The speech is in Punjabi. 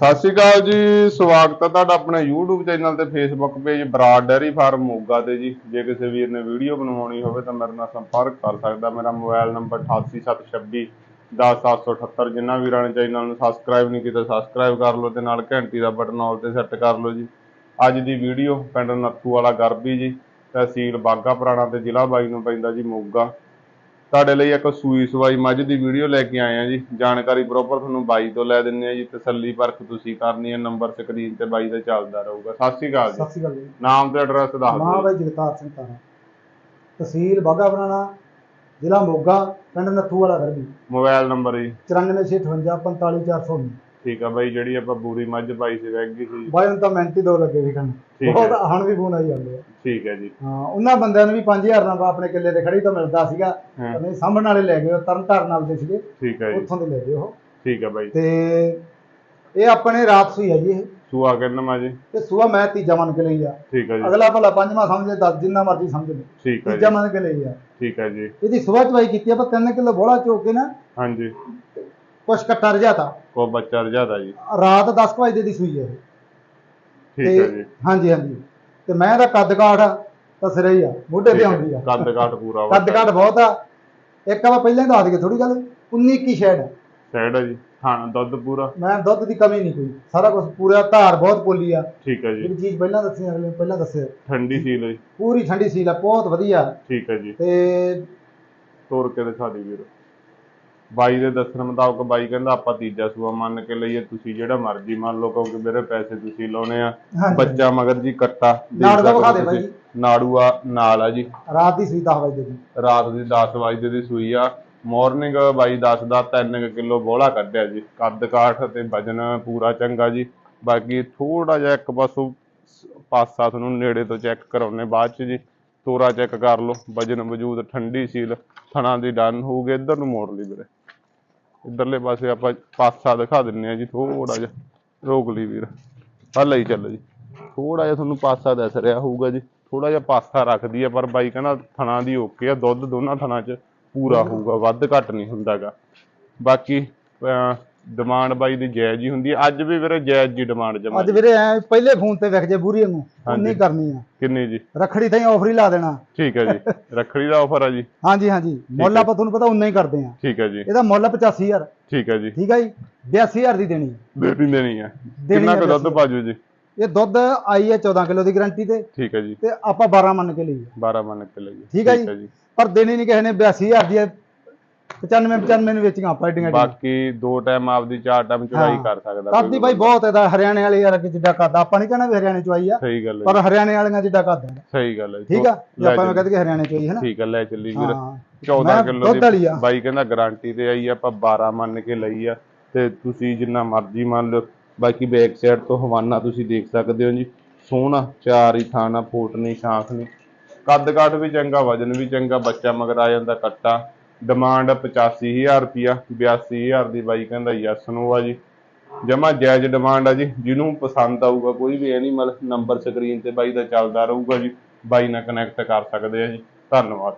ਸਤਿ ਸ਼੍ਰੀ ਅਕਾਲ ਜੀ, ਸਵਾਗਤ ਹੈ ਤੁਹਾਡਾ ਆਪਣੇ YouTube ਚੈਨਲ ਤੇ Facebook page Brar dairy farm Moga ਤੇ ਜੀ। ਜੇ ਕਿਸੇ ਵੀਰ ਨੇ ਵੀਡੀਓ ਬਣਵਾਉਣੀ ਹੋਵੇ ਤਾਂ ਮੇਰੇ ਨਾਲ ਸੰਪਰਕ ਕਰ ਸਕਦਾ। ਮੇਰਾ ਮੋਬਾਈਲ ਨੰਬਰ 8876 10778 ਜਿਨ੍ਹਾਂ ਵੀਰਾਂ ਨੇ ਚੈਨਲ ਨੂੰ ਸਬਸਕ੍ਰਾਈਬ ਨਹੀਂ ਕੀਤਾ ਸਬਸਕ੍ਰਾਈਬ ਕਰ ਲਓ ਤੇ ਨਾਲ ਘੰਟੀ ਦਾ ਬਟਨ ਆਲ ਤੇ ਸੈੱਟ ਕਰ ਲਓ ਜੀ। ਅੱਜ ਦੀ ਵੀਡੀਓ ਪਿੰਡ ਨੱਥੂ ਵਾਲਾ ਗਰਬੀ ਜੀ, ਤਹਿਸੀਲ ਬਾਗਾ ਪੁਰਾਣਾ ਤੇ ਜ਼ਿਲ੍ਹਾ ਬਾਈ ਨੂੰ ਪੈਂਦਾ ਜੀ ਮੋਗਾ। ਤੁਹਾਡੇ ਲਈ ਇੱਕ ਸੂਈ ਸਵਾਈ ਮੱਝ ਦੀ ਵੀਡੀਓ ਲੈ ਕੇ ਆਏ ਆ ਜੀ। ਜਾਣਕਾਰੀ ਪ੍ਰੋਪਰ ਤੁਹਾਨੂੰ ਬਾਈ ਤੋਂ ਲੈ ਦਿੰਨੇ ਆ ਜੀ। ਤਸੱਲੀ ਪਰਖ ਤੁਸੀਂ ਕਰਨੀ ਹੈ ਨੰਬਰ ਸਕਰੀਨ ਤੇ ਬਾਈ ਦਾ ਚੱਲਦਾ ਰਹੂਗਾ। ਸਤਿ ਸ਼੍ਰੀ ਅਕਾਲ ਜੀ। ਸਤਿ ਸ਼੍ਰੀ ਅਕਾਲ ਜੀ। ਨਾਮ ਤੇ ਐਡਰੈਸ ਦੱਸ ਮਾਂ ਦਿਓ। ਬਾਈ ਜਗਤਾਰ ਸਿੰਘ ਤਾਰਾ ਤਹਿਸੀਲ ਬਾਗਾ ਪੁਰਾਣਾ ਜ਼ਿਲ੍ਹਾ ਮੋਗਾ ਪਿੰਡ ਨੱਥੂ ਵਾਲਾ ਗਰਬੀ ਮੋਬਾਈਲ ਨੰਬਰ ਜੀ। 9458 45419 ਠੀਕ ਆ ਬਾਈ ਜਿਹੜੀ ਆਪਾਂ ਬੂਰੀ ਮੱਝ ਪਾਈ ਸੀ ਗਈ ਸੀ। ਬਾਈ ਤਾਂ ਹੀ ਦੋ ਲੱਗੇ ਵੀ ਕਰਨ ਠੀਕ ਬਹੁਤ ਹਣ ਵੀ ਫੋਨ ਆਈ ਜਾਂਦੇ ਆ। ਠੀਕ ਹੈ ਜੀ। ਹਾਂ ਉਹਨਾਂ ਬੰਦਿਆਂ ਨੂੰ ਵੀ 5000 ਨਾਲ ਆਪਣੇ ਕਿੱਲੇ ਤੇ ਖੜੀ ਤਾਂ ਮਿਲਦਾ ਸੀਗਾ। ਨਹੀਂ ਸਾਂਭਣ ਵਾਲੇ ਲੈ ਗਏ ਤਰਨ ਤਾਰਨ ਨਾਲ ਦੇ ਸੀਗੇ। ਠੀਕ ਹੈ ਜੀ। ਉੱਥੋਂ ਦੇ ਲੈ ਗਏ ਉਹ। ਠੀਕ ਹੈ ਬਾਈ। ਤੇ ਇਹ ਆਪਣੇ ਰਾਤ ਸੂਈ ਹੈ ਜੀ ਇਹ। ਸੂਆ ਕਿੰਨਾ ਮਾ ਜੀ? ਤੇ ਸੂਆ ਮੈਂ ਤੀਜਾ ਮੰਨ ਕੇ ਲਈ ਆ। ਠੀਕ ਹੈ ਜੀ। ਅਗਲਾ ਭਲਾ ਪੰਜਵਾਂ ਸਮਝੇ ਦਸ ਜਿੰਨਾ ਮਰਜ਼ੀ ਸਮਝ। ਲੈ ਠੀਕ ਹੈ ਤੀਜਾ ਮੰਨ ਕੇ ਲਈ ਆ। ਠੀਕ ਹੈ ਜੀ। ਇਹਦੀ ਸੁਬਾਹ ਚਵਾਈ ਕੀਤੀ ਆਪਾਂ 3 ਕਿਲੋ ਬੋਲਾ ਚੋਕ ਕੇ ਨਾ ਹਾਂਜੀ। ਕੁਛ ਕੱਟਾ ਰਜਾਤਾ ਕੋ ਬੱਚਾ ਰਜਾਦਾ ਜੀ ਰਾਤ 10 ਕੁ ਵਜੇ ਦੀ ਸੂਈ ਹੈ। ਇਹ। ਠੀਕ ਹੈ ਜੀ। ਹਾਂਜੀ ਹਾਂਜੀ। ਤੇ ਮੈਂ ਦਾ ਕੱਦ ਕਾਠ ਤਾਂ ਸਿਰੇ ਹੀ ਆ ਮੋਢੇ ਤੇ ਆਉਂਦੀ ਆ। ਕੱਦ ਕਾਠ ਪੂਰਾ ਵਾ ਕੱਦ ਕਾਠ ਬਹੁਤ ਆ। ਇੱਕ ਆਪਾਂ ਪਹਿਲਾਂ ਹੀ ਦੱਸ ਦਈਏ ਥੋੜੀ ਗੱਲ 19 ਕੀ ਸ਼ੈਡ ਸਾਈਡ ਹੈ ਜੀ ਹਾਂ ਦੁੱਧ ਪੂਰਾ। ਮੈਂ ਦੁੱਧ ਦੀ ਕਮੀ ਨਹੀਂ ਕੋਈ। ਸਾਰਾ ਕੁਝ ਪੂਰਾ ਧਾਰ ਬਹੁਤ ਪੋਲੀ ਆ। ਠੀਕ ਹੈ ਜੀ। ਜਿਹੜੀ ਚੀਜ਼ ਪਹਿਲਾਂ ਦੱਸੀ ਅਗਲੇ ਨੇ ਪਹਿਲਾਂ ਦੱਸੇ ਠੰਡੀ ਸੀਲ ਹੈ ਜੀ। ਪੂਰੀ ਠੰਡੀ ਸੀਲ ਆ ਬਹੁਤ ਵਧੀਆ। ਠੀਕ ਹੈ ਜੀ। ਤੇ ਤੋਰ ਕੇ ਦਿਖਾ ਦੀ ਵੀਰ। ਬਾਈ ਦੇ ਦੱਸਣ ਮੁਤਾਬਕ ਬਾਈ ਕਹਿੰਦਾ ਆਪਾਂ ਤੀਜਾ ਸੂਆ ਮੰਨ ਕੇ ਲਈਏ ਤੁਸੀਂ ਜਿਹੜਾ ਮਰਜ਼ੀ ਮੰਨ ਲਓ ਕਿਉਂਕਿ ਮੇਰੇ ਪੈਸੇ ਤੁਸੀਂ ਲਾਉਣੇ ਆ। ਬੱਚਾ ਮਗਰ ਜੀ ਕੱਟਾ। ਨਾੜ ਦਾ ਵਿਖਾ ਦੇ ਸਕਦੇ ਬਾਈ ਤੁਸੀਂ। ਨਾੜੂ ਆ ਨਾਲ ਆ ਜੀ। ਰਾਤ ਦੀ ਸੂਈ 10 ਵਜੇ ਦੀ। ਰਾਤ ਦੀ 10 ਵਜੇ ਦੀ ਸੂਈ ਆ। ਮਾਰਨਿੰਗ ਬਾਈ ਦੱਸਦਾ 3 ਕਿਲੋ ਬੋਲਾ ਕੱਢਿਆ ਜੀ। ਕੱਦ ਕਾਠ ਤੇ ਵਜਨ ਪੂਰਾ ਚੰਗਾ ਜੀ। ਬਾਕੀ ਥੋੜਾ ਜਿਹਾ ਇੱਕ ਪਾਸੋਂ ਪਾਸਾ ਤੁਹਾਨੂੰ ਨੇੜੇ ਤੋਂ ਚੈੱਕ ਕਰਾਉਨੇ ਬਾਅਦ ਚ ਜੀ। ਤੋਰਾ ਚੈੱਕ ਕਰ ਲਓ। ਵਜਨ ਵਜੂਦ ਠੰਡੀ ਸੀਲ। ਥਣਾ ਦੀ ਡਨ ਹੋਊਗੀ ਇੱਧਰ ਨੂੰ ਮੋੜ ਲਈ ਵੀਰੇ। ਇੱਧਰਲੇ ਪਾਸੇ ਆਪਾਂ ਪਾਸਾ ਦਿਖਾ ਦਿੰਨੇ ਆ ਜੀ ਥੋੜਾ ਜਿਹਾ। ਰੋਕ ਲਈ ਵੀਰ। ਹੱਲ ਹੀ ਚੱਲ ਜੀ। ਥੋੜਾ ਜਿਹਾ ਤੁਹਾਨੂੰ ਪਾਸਾ ਦਿਸ ਰਿਹਾ ਹੋਊਗਾ ਜੀ। ਥੋੜਾ ਜਿਹਾ ਪਾਸਾ ਰੱਖਦੀ ਆ, ਪਰ ਬਾਈ ਕਹਿੰਦਾ ਥਣਾ ਦੀ ਓਕੇ ਆ। ਦੁੱਧ ਦੋਨਾਂ ਥਣਾ 'ਚ ਪੂਰਾ ਹੋਊਗਾ, ਵੱਧ ਘੱਟ ਨਹੀਂ ਹੁੰਦਾਗਾ। ਬਾਕੀ ਡਿਮਾਂਡ ਬਾਈ ਦੀ ਜਾਇਜ਼ ਹੀ ਹੁੰਦੀ ਆ ਅੱਜ ਵੀ ਵੀਰੇ ਜਾਇਜ਼ ਜੀ ਡਿਮਾਂਡ ਜਮਾ ਅੱਜ ਵੀਰੇ ਐ ਪਹਿਲੇ ਫੋਨ ਤੇ ਵਿਖ ਜੇ ਬੂਰੀ ਨੂੰ। ਉਨੀ ਕਰਨੀ ਆ। ਕਿੰਨੀ ਜੀ? ਰਖੜੀ ਤਾਈਂ ਆਫਰ ਹੀ ਲਾ ਦੇਣਾ। ਠੀਕ ਹੈ ਜੀ। ਰੱਖੜੀ ਦਾ ਆਫਰ ਆ ਜੀ। ਹਾਂਜੀ ਹਾਂਜੀ। ਮੁੱਲ ਆਪਾਂ ਤੁਹਾਨੂੰ ਪਤਾ ਉਨਾ ਹੀ ਕਰਦੇ ਆ। ਠੀਕ ਹੈ ਜੀ। ਇਹਦਾ ਮੁੱਲ 85000 ਠੀਕ ਹੈ ਜੀ। ਠੀਕ ਹੈ ਜੀ। 82000 ਦੀ ਦੇਣੀ। ਦੇਣੀ ਦੇਣੀ ਆ। ਕਿੰਨਾ ਕੁ ਦੁੱਧ। ਪਾਜੂ ਜੀ? ਇਹ ਦੁੱਧ ਆਈ ਹੈ 14 ਕਿਲੋ ਦੀ ਗਾਰੰਟੀ ਤੇ। ਠੀਕ ਹੈ ਜੀ। ਤੇ ਆਪਾਂ 12 ਮੰਨ ਕੇ ਲਈ 12 ਮੰਨ ਕੇ ਲਈਏ। ਠੀਕ ਹੈ ਜੀ। ਪਰ ਦੇਣੀ ਨਹੀਂ ਕਿਸੇ ਨੇ 82000 ਦੀ ਹੈ। 95 95 ਨੂੰ ਵੇਚੀਆਂ ਆਪਾਂ ਏਡੀਆਂ ਬਾਕੀ ਦੋ ਟਾਈਮ ਆਪਦੀ ਚਾਰ ਟਾਈਮ ਚੁਰਾਈ ਹਾਂ। ਕਰ ਸਕਦਾ ਕਰਦੀ ਬਾਈ ਬਹੁਤ ਇਹਦਾ ਹਰਿਆਣੇ ਵਾਲੇ ਯਾਰ ਜਿੱਡਾ ਕਰਦਾ ਆਪਾਂ ਨਹੀਂ ਕਹਿਣਾ ਵੀ ਹਰਿਆਣੇ ਚੋਂ ਆਈ ਆ ਸਹੀ ਗੱਲ ਹੈ ਪਰ ਹਰਿਆਣੇ ਵਾਲੀਆਂ ਜਿੱਡਾ ਕਰਦਾ। ਸਹੀ ਗੱਲ ਹੈ ਠੀਕ ਆ? ਜੇ ਆਪਾਂ। ਕਹਿੰਦੇ ਕਿ ਹਰਿਆਣੇ ਚੋਂ ਆਈ ਹੈ ਨਾ। ਠੀਕ ਹੈ ਲੈ ਚੱਲੀ ਵੀਰ। ਹਾਂ। 14 ਮੈਂ ਕਿਲੋ ਦੀ ਆ। ਬਾਈ ਕਹਿੰਦਾ ਗਾਰੰਟੀ ਤੇ ਆਈ ਆ, ਆਪਾਂ 12 ਮੰਨ ਕੇ ਲਈ ਆ। ਤੇ ਤੁਸੀਂ ਜਿੰਨਾ ਮਰਜ਼ੀ ਮੰਨ ਲਓ। ਬਾਕੀ ਬੈਕ ਸਾਈਡ ਤੋਂ ਹਵਾਨਾ ਤੁਸੀਂ ਦੇਖ ਸਕਦੇ ਹੋ ਜੀ। ਸੋਹਣਾ ਚਾਰ ਹੀ ਥਾਣਾ ਫੋਟ ਨਹੀਂ ਸ਼ਾਂਖ ਨਹੀਂ ਕੱਦ ਕਾਠ ਵੀ ਚੰਗਾ ਵਜਨ ਵੀ ਚੰਗਾ ਬੱਚਾ ਮਗਰ ਆ ਜਾਂਦਾ ਕੱਟਾ। ਡਿਮਾਂਡ 85000 ਰੁਪਿਆ 82000 ਦੀ ਬਾਈ ਕਹਿੰਦਾ ਯੈਸ ਨੂੰ ਆ ਜੀ। ਜਮਾ ਜਾਇਜ਼ ਡਿਮਾਂਡ ਆ ਜੀ, ਜਿਹਨੂੰ ਪਸੰਦ ਆਊਗਾ, ਕੋਈ ਵੀ ਐਨੀਮਲ ਨੰਬਰ ਸਕਰੀਨ ਤੇ ਬਾਈ ਦਾ ਚੱਲਦਾ ਰਹੂਗਾ ਜੀ। ਬਾਈ ਨਾਲ ਕਨੈਕਟ ਕਰ ਸਕਦੇ ਆ ਜੀ। ਧੰਨਵਾਦ।